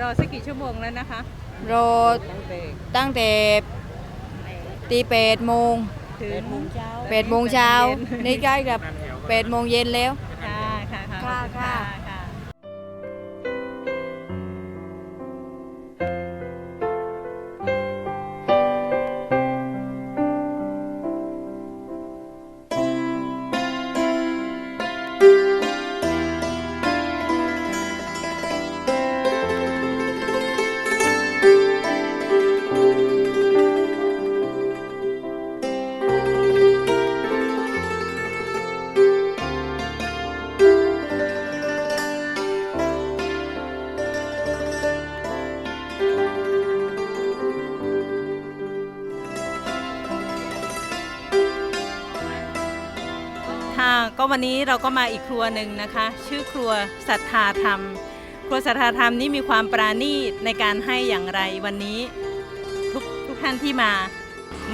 รอสักกี่ชั่วโมงแล้วนะคะ รอตั้งแต่ตีแปดโมงถึงแปดโมงเช้า นี่ใกล้กับแปดโมงเย็นแล้ว ค่ะค่ะค่ะค่ะ ค่ะก็วันนี้เราก็มาอีกครัวหนึ่งนะคะ ชื่อครัวศรัทธาธรรม ครัวศรัทธาธรรมนี้มีความปราณีตในการให้อย่างไรวันนี้ทุกทุกท่านที่มา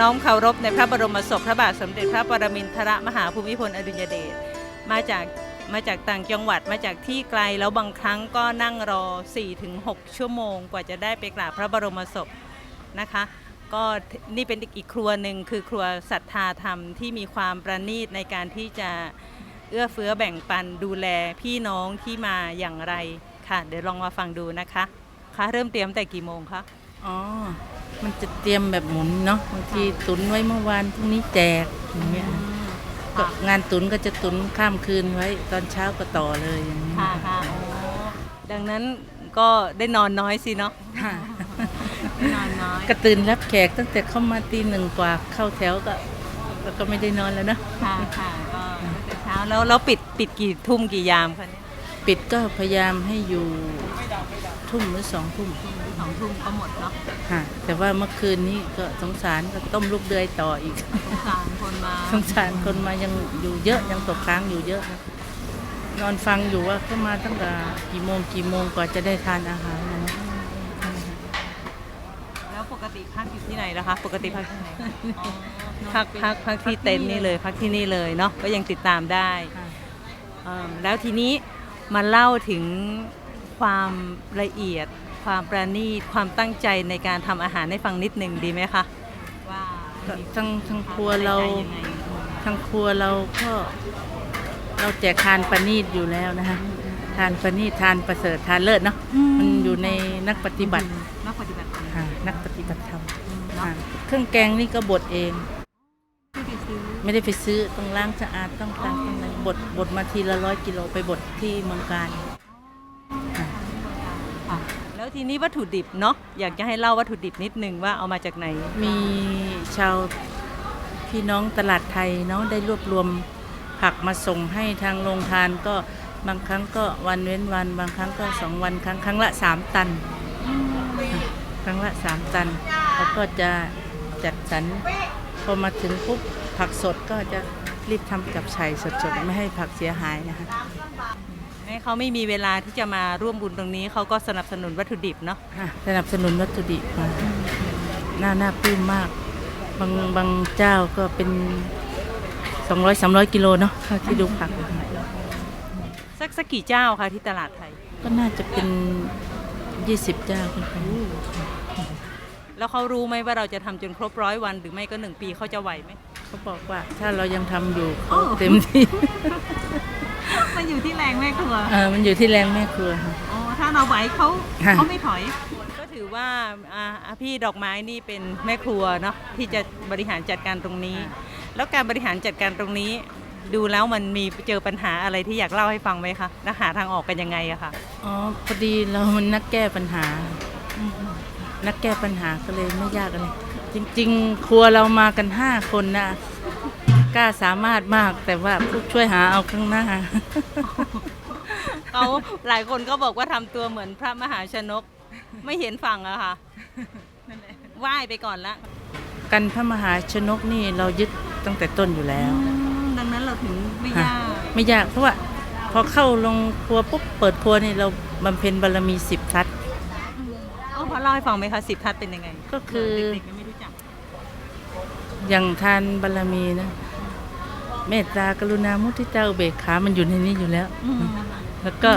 น้อมเคารพในพระบรมศพพระบาทสมเด็จพระปรมินทรมหาภูมิพลอดุลยเดชมาจากมาจากต่างจังหวัดมาจากที่ไกลแล้วบางครั้งก็นั่งรอ 4-6 ชั่วโมง กว่าจะได้ไปกราบพระบรมศพนะคะ ก็นี่เป็นอีกครัวหนึ่งคือครัวศรัทธาธรรมที่มีความประณีตในการที่จะเอื้อเฟื้อแบ่งปันดูแลพี่น้องที่มาอย่างไรค่ะ เดี๋ยวลองมาฟังดูนะคะคะเริ่มเตรียมแต่กี่โมงคะอ๋อ มันจะเตรียมแบบหมุนเนาะบางทีตุนไว้เมื่อวานพรุ่งนี้แจกอย่างเงี้ยก็งานตุนก็จะตุนข้ามคืนไว้ตอนเช้าก็ต่อเลยอย่างนี้ค่ะค่ะโอ้ดังนั้นก็ได้นอนน้อยสิเนาะค่ะได้ นอนน้อย ก็ตื่นรับแขกตั้งแต่เข้ามาตีหนึ่งกว่าเข้าแถวก็แล้วก็ไม่ได้นอนแล้วเนอะค่ะค่ะก็ตั้งแต่เช้าแล้วแล้วปิดปิดกี่ทุ่มกี่ยามคะเนี่ยปิดก็พยายามให้อยู่ทุ่มหรือสองทุ่มสองทุ่มก็หมดเนาะค่ะแต่ว่าเมื่อคืนนี้ก็สงสารก็ต้มลูกเดือยต่ออีก สงสารคนมาสงสารคนมายังอยู่เยอะยังตกค้างอยู่เยอะนะนอนฟังอยู่ว่าเขามาตั้งแต่กี่โมงกี่โมงกว่าจะได้ทานอาหารนะ แล้วปก ติพักอยู่ที่ไหนนะคะ ปกติพักที่ไหนอ๋อพักพักพักที่เต็นท์นี่เลย พักที่นี่เลยเนาะก็ยังติดตามได้เอิ่มแล้วทีนี้มาเล่าถึงความละเอียด ความประณีตความตั้งใจในการทำอาหารให้ฟังนิดหนึ่งดีไหมคะว่าก็ทั้งทั้งครัวเราใส่ใจยังไงทั้งครัวเราก็ เราแจกทานประณีตอยู่แล้วนะคะ ทานประณีตทานประเสริฐทานเลิศเนาะมันอยู่ในนักปฏิบัตินักปฏิบัติธรรมค่ะนักปฏิบัติธรรมเนาะค่ะเครื่องแกงนี่ก็บดเองที่ไปซื้อไม่ได้ไปซื้อต้องล้างสะอาดต้องล้างต้องอะไรบดบดมาทีละร้อยกิโลไปบดที่เมืองการค่ะค่ะแล้วทีนี้วัตถุดิบเนาะอยากจะให้เล่าวัตถุดิบนิดนึงว่าเอามาจากไหน มีชาวพี่น้องตลาดไทยเนาะได้รวบรวมผักมาส่งให้ทางโรงทานก็ บางครั้งก็วันเว้นวัน บางครั้งก็สองวันครั้งครั้งละสามตัน ครั้งละสามตัน แล้วก็จะจัดสรรพอมาถึงปุ๊บผักสดก็จะรีบทำกับไฉ่สดๆ ไม่ให้ผักเสียหายนะคะแม้เขาไม่มีเวลาที่จะมาร่วมบุญตรงนี้เขาก็สนับสนุนวัตถุดิบเนาะค่ะสนับสนุนวัตถุดิบมาน่าน่าปลื้มมาก บางบางเจ้าก็เป็น 200 300 กิโลเนาะเท่าที่ดูผักนะคะ สักสักกี่เจ้าคะที่ตลาดไทย ก็น่าจะเป็น 20 เจ้าขึ้นไปแล้วเขารู้ไหมว่าเราจะทำจนครบร้อยวันหรือไม่ก็หนึ่งปีเขาจะไหวไหมเขาบอกว่าถ้าเรายังทำอยู่โอ้เขาเต็มที่มันอยู่ที่แรงแม่ครัวเออมันอยู่ที่แรงแม่ครัวค่ะอ๋อถ้าเราไหวเขาค่ะเขาไม่ถอย ก็ถือว่าอ่าอ่าพี่ดอกไม้นี่เป็นแม่ครัวเนาะที่จะบริหารจัดการตรงนี้ แล้วการบริหารจัดการตรงนี้ ดูแล้วมันมีเจอปัญหาอะไรที่อยากเล่าให้ฟังไหมคะแล้วหาทางออกกันยังไงอะคะอ๋อพอดีเรามันนักแก้ปัญหา นักแก้ปัญหาก็เลยไม่ยากอะไรจริง ๆ ครัวเรามากันห้าคนนะกล้าสามารถมากแต่ว่าผู้ช่วยหาเอาข้างหน้าเขาหลายคนก็บอกว่าทำตัวเหมือนพระมหาชนก ไม่เห็นฝั่งอะค่ะไหว้ไปก่อนละ กันพระมหาชนกนี่เรายึดตั้งแต่ต้นอยู่แล้วดั งนั้นเราถึงไม่ยากไม่ยากเพราะว่า พอเข้าลงครัวปุ๊บเปิดครัวนี่เราบำเพ็ญบารมีสิบทัศน์เออพอเล่าให้ฟังไหมคะสิบทัศน์เป็นยังไง ก็คือเด็กๆยังไม่รู้จักอย่างทานบารมีนะเมตตากรุณามุทิตาอุเบกขา มันอยู่ในนี้อยู่แล้ว แล้วก็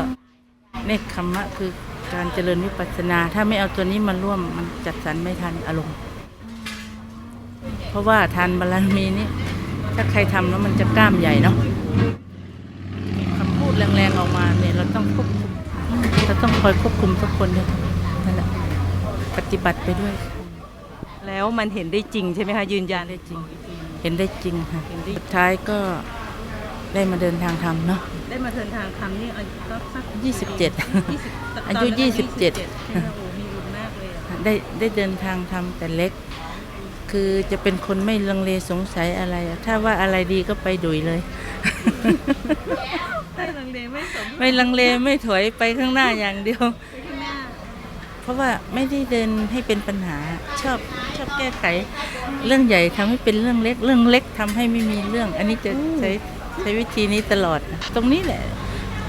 เนคขมมะคือคการเจริญวิปัสสนา ถ้าไม่เอาตัวนี้มาร่วมมันจัดสรรไม่ทันอารมณ์ เพราะว่าทานบารมีนี่ ถ้าใครทำแล้วมันจะกล้ามใหญ่เนาะคำพูดแรงๆออกมาเนี่ยเราต้องควบคุมเราต้องคอยควบคุมทุกคนเลยนั่นแหละปฏิบัติไปด้วย แล้วมันเห็นได้จริงใช่ไหมคะยืนยันได้จริง เห็นได้จริงค่ะเห็นได้สุดท้ายก็ได้มาเดินทางธรรมเนาะได้มาเดินทางทำนี่อายุก็สักยี่สิบเจ็ด20อายุตนนั้นยี่สิบเจ็ดใช่ไหมโอ้มีบุญมากเลยอะได้ได้เดินทางทำแต่เล็ก คือจะเป็นคนไม่ลังเลสงสัยอะไรอะถ้าว่าอะไรดีก็ไปดุยเลย ไม่ลังเลไม่สมไม่ลังเลไม่ถอยไปข้างหน้าอย่างเดียว ข้างหน้าเพราะว่าไม่ได้เดินให้เป็นปัญหาชอบชอบแก้ไข เรื่องใหญ่ทำให้เป็นเรื่องเล็ก เรื่องเล็กทำให้ไม่มีเรื่อง อันนี้จะใช้ใช้วิธีนี้ตลอดนะตรงนี้แหละ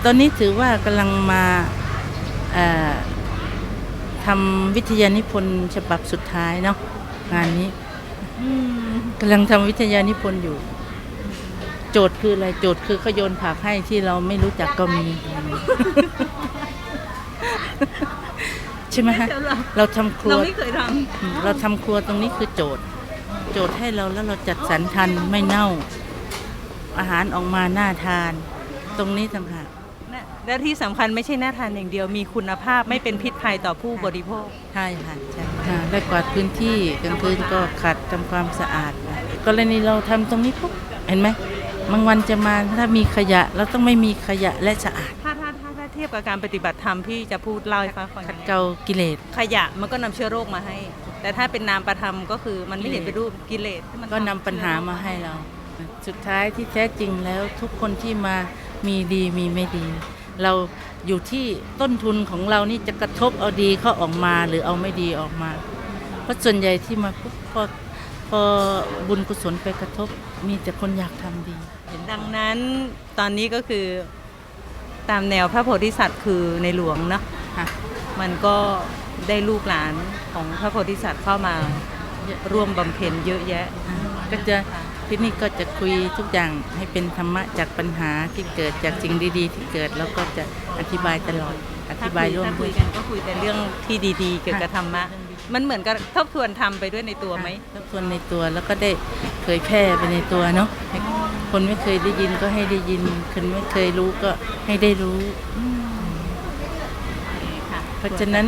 ตอนนี้ถือว่ากำลังมาเอ่อทำวิทยานิพนธ์ฉบับสุดท้ายเนาะงานนี้อืม กำลังทำวิทยานิพนธ์อยู่ โจทย์คืออะไรโจทย์คือเขาโยนผักให้ที่เราไม่รู้จักก็มี ใช่ไหมฮะเราเราทำครัเราวไม่เคยทอืมเราทำครัวตรงนี้คือโจทย์ โจทย์ให้เราแล้วเราจัดสรรทันไม่เน่า อาหารออกมาน่าทาน ตรงนี้ต่างหากำนะ และที่สำคัญไม่ใช่หน้าทานอย่างเดียวมีคุณภาพไม่เป็นพิษภัยต่อผู้บริโภค ใช่ค่ะใช่ค่ะได้กวาดพื้นที่กลางคืนก็ขัดทำความสะอาดกรณีเราทำตรงนี้ปุ๊บเห็นไหมบางวันจะมาถ้ามีขยะเราต้องไม่มีขยะและสะอาดถ้าถ้าถ้าถ้าเทียบกับการปฏิบัติธรรมพี่จะพูดเล่าให้ฟังก่อนขัดเกลากิเลส ขยะมันก็นำเชื้อโรคมาให้ แต่ถ้าเป็นนามประธรรมก็คือมันไม่เห็นเป็นรูปกิเลสที่มัก็นำปัญหามาให้เรา สุดท้ายที่แท้จริงแล้วทุกคนที่มามีดีมีไม่ดี เราอยู่ที่ต้นทุนของเรานี่จะกระทบเอาดีเข้าออกมาหรือเอาไม่ดีออกมา เพราะส่วนใหญ่ที่มาปุ๊บพอพอบุญกุศลไปกระทบมีแต่คนอยากทำดี ดังนั้นตอนนี้ก็คือตามแนวพระโพธิสัตว์คือในหลวงเนาะค่ะมันก็ได้ลูกหลานของพระโพธิสัตว์เข้ามาร่วมบำเพ็ญเยอะแยะ ก็จะ ที่นี่ก็จะคุยทุกอย่างให้เป็นธรรมะจากปัญหาที่เกิดจากสิ่งดี ๆ ที่เกิดแล้วก็จะอธิบายตลอดอธิบายร่วมถ้าด้คุวยยกันก็คุยแต่เรื่องที่ดีๆ เกี่ยวกับธรรมะ มันเหมือนกับทบทวนทำไปด้วยในตัวไหมทบทวนในตัวแล้วก็ได้เผยแพร่ไปในตัวเนาะให้คนไม่เคยได้ยินก็ให้ได้ยิน คนไม่เคยรู้ก็ให้ได้รู้ค่ะ เพราะฉะนั้น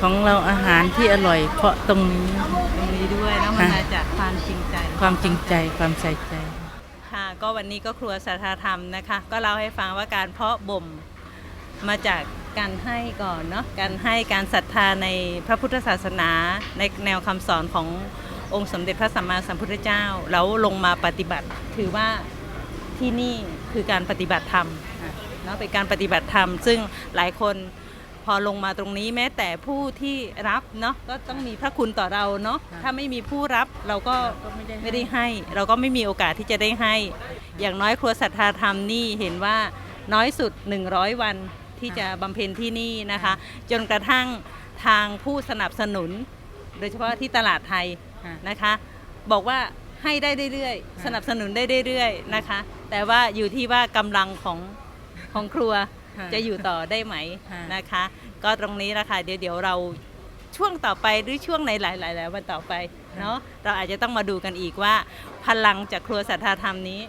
ของเราอาหารที่อร่อยเพราะตรงนี้ ตรงนี้ด้วยแล้วมันมาจากความจริงใจ ความจริงใจความใส่ใจ ค่ะ ก็วันนี้ก็ครัวสัทธาธรรมนะคะ ก็เล่าให้ฟังว่าการเพาะบ่มมาจากการให้ก่อนเนาะการให้การศรัทธาในพระพุทธศาสนาในแนวคำสอนขององค์สมเด็จพระสัมมาสัมพุทธเจ้า แล้วลงมาปฏิบัติถือว่าที่นี่คือการปฏิบัติธรรมค่ะเนาะเป็นการปฏิบัติธรรม ซึ่งหลายคนพ อลงมาตรงนี้แม้แต่ผู้ที่รับเนาะก็ต้องมีพระคุณต่อเราเนาะถ้าไม่มีผู้รับเราก็ก็ไม่ได้ไม่ได้ให้ เราก็ไม่มีโอกาสที่จะได้ให้ อย่างน้อยครัวศรัทธาธรรมนี่เห็นว่าน้อยสุด 100 วันที่จะบำเพ็ญที่นี่นะคะ จนกระทั่งทางผู้สนับสนุน โดยเฉพาะที่ตลาดไทยค่ะนะคะ บอกว่าให้ได้เรื่อยๆค่ะสนับสนุนได้เรื่อยๆนะคะ แต่ว่าอยู่ที่ว่ากำลังของของครัวค่ะ จะอยู่ต่อได้ไหมค่ะนะคะ ก็ตรงนี้ละค่ะเดี๋ยวเดี๋ยวเราช่วงต่อไปหรือช่วงในหลายๆแล้ววันต่อไปเนาะเราอาจจะต้องมาดูกันอีกว่า พลังจากครัวสัทธาธรรมนี้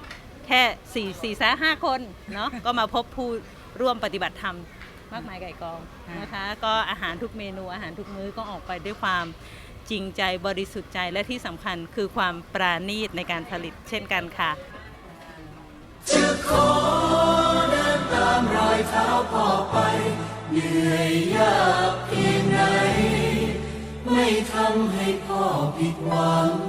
แค่สี่สี่แสห้าคนเนาะก็มาพบผู้ร่วมปฏิบัติธรรมมากมายไก่กองนะคะ ก็อาหารทุกเมนูอาหารทุกมื้อก็ออกไปด้วยความจริงใจบริสุทธิ์ใจและที่สำคัญคือความปราณีตในการผลิตเช่นกันค่ะตามรอย ท้าพ่อไป เหนื่อยยากเพียงไหน ไม่ทำให้พ่อผิดหวัง